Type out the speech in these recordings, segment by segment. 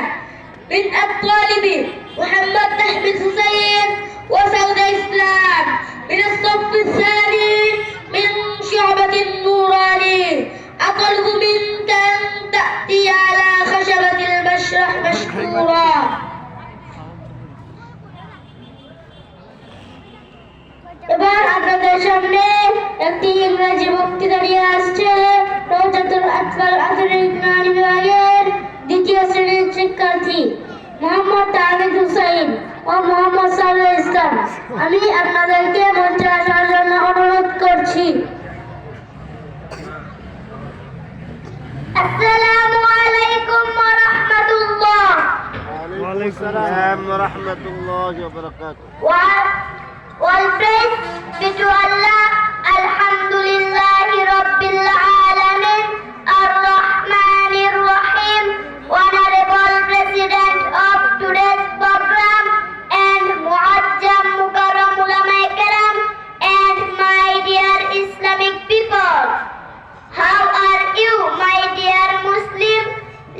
من الطالب محمد أحمد حسين وسود إسلام من الصف الثاني من شعبة النوراني أطلب منك أن تأتي على خشبة المشرح مشكورا এবার আপনাদের সামনে একটি ইংরেজি বক্তৃতা নিয়ে আসছে রৌজাতুল আতফাল আধুনিক শিক্ষার্থী মোহাম্মদ তাহমিদ হুসাইন ও মোহাম্মদ সাল্লাহ ইসলাম। আমি আপনাদেরকে মঞ্চে আসার জন্য অনুরোধ করছি। আসসালামু আলাইকুম ওয়া রাহমাতুল্লাহ ওয়া আলাইকুম আসসালাম ওয়া রাহমাতুল্লাহি ওয়া বারাকাতুহু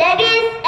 ladies and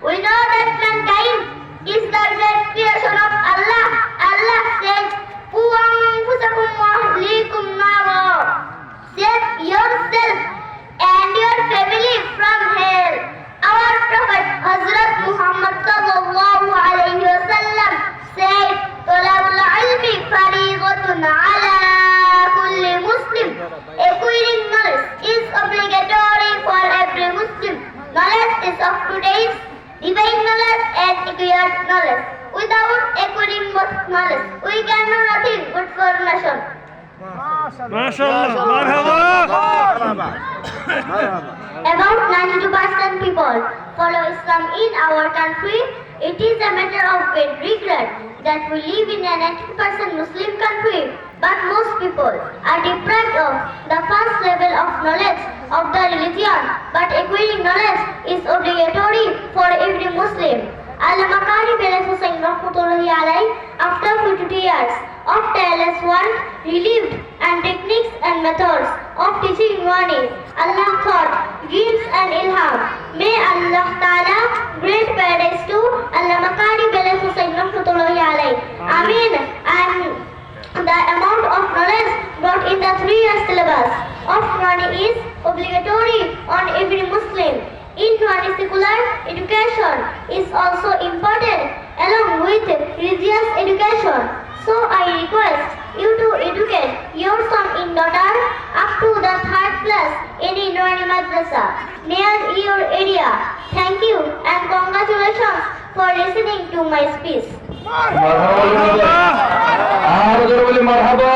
We know that mankind is the great creation of Allah. Allah says, "Qu anfusakum wa. Save yourself and your family from hell. Our Prophet Hazrat Muhammad sallallahu alayhi wa sallam said, "Talabul ilmi fariidatun ala kulli Muslim." Acquiring knowledge is obligatory for every Muslim. Knowledge is of two days, Divine knowledge and acquired knowledge. Without acquiring knowledge, we can do nothing good for nation. MashaAllah. About 92% people follow Islam in our country. It is a matter of great regret that we live in a 90% Muslim country, but most people are deprived of the first level of knowledge of the religion, but acquiring knowledge is obligatory years of tireless work, relieved and techniques and methods of teaching Wani, Allah thought, gives an ilham. May Allah Ta'ala grant paradise to Allama Qari Belal Hussain Rahmatullahi Alai. Amin. And the amount of knowledge brought in the three-year syllabus of Qurani is obligatory on every Muslim. In Qurani secular education is also important along with religious education. So I request you to educate your son in daughter up to the third class in Indrani Madrasa near your area. Thank you and congratulations for listening to my speech. আর বলি Marhaba.